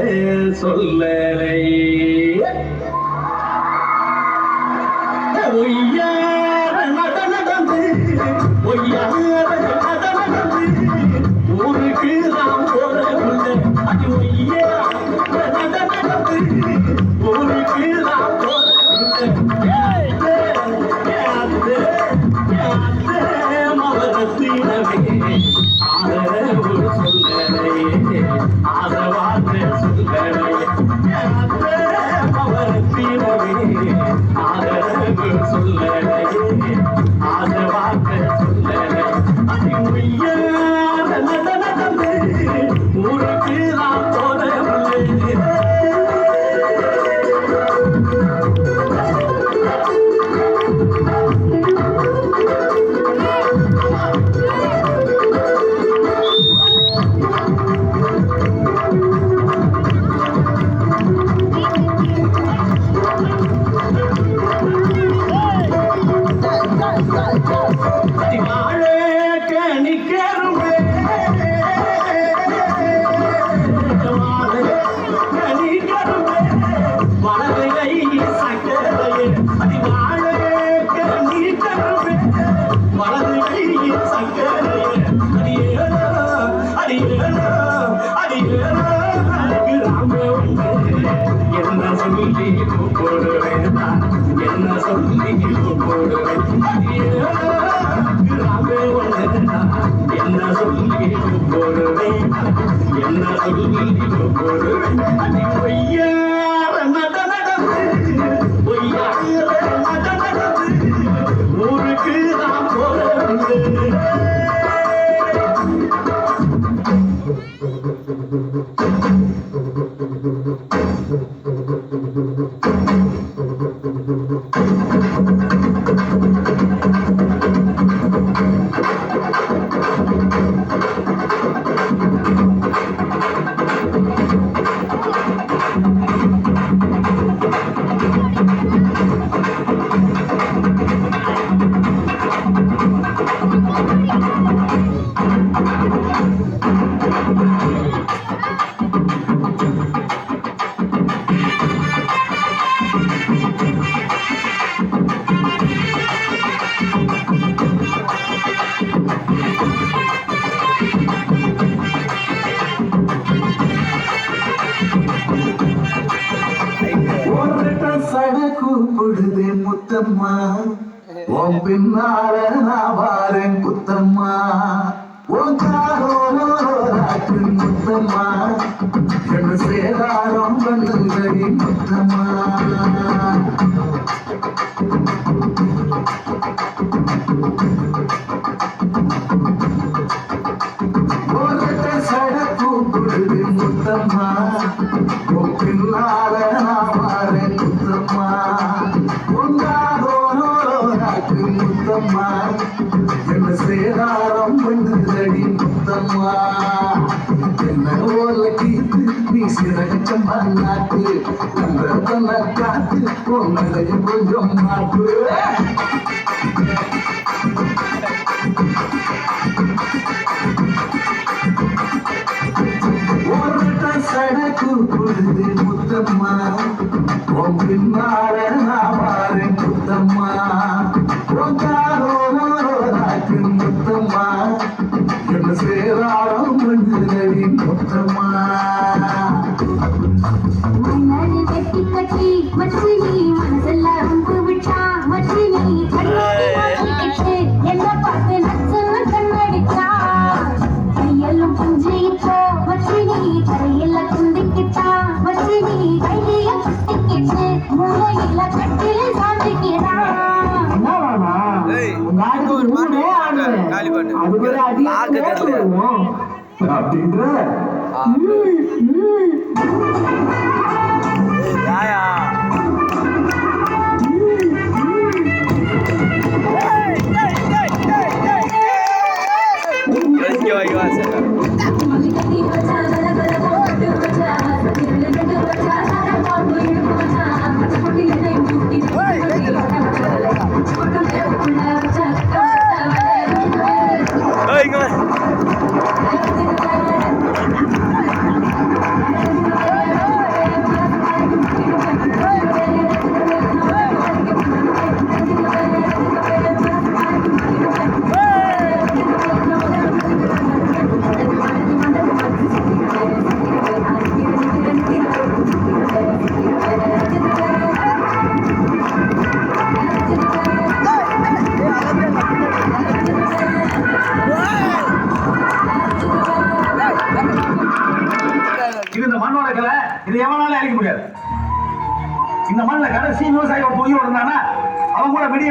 சொல்லலை. சொல்லலையே ஒய்யார நட நடந்து ஒய்யார நட நடந்து வாழே கணிக்கரும்பே சட கூப்பிடுது முத்தம்மா. உன் பின்னால நான் வாரேன் குத்தம்மா. உன் காரோராட்டு முத்தம்மா. என்ன சேதாரம் பண்ணுங்கடி முத்தம்மா. முத்தம்மா என்ன சேதாரம் பண்ணுதடி முத்தம்மா என்ன ஓல கீத்து நீ சிறகச்சம்மா நாட்டு அந்த காத்து உன்னதை கொஞ்சம் மாட்டு சடக்கு பொழுது முத்தம்மா உன் பின்னால நான் பாரு முத்தம்மா முத்தம்மா என்ன சேராரம் பண்ணுதடி முத்தம்மா கட்டி கட்டி வச்சு நீ மனசெல்லாம் ரொம்ப விட்டா வச்சு நீ கண்ணாடி என்ன பார்த்து கண்ணடிச்சா கையெல்லாம் நீ குந்திக்கிட்டா நீ கையில மூளையில கட்டில Yo, yo, I said that. இருக்கல இது எவனாலும் அழிக்க முடியாது. இந்த மண்ணில் கடைசி விவசாயிகள் பொய்யோடு இருந்தானா அவன் கூட விடிய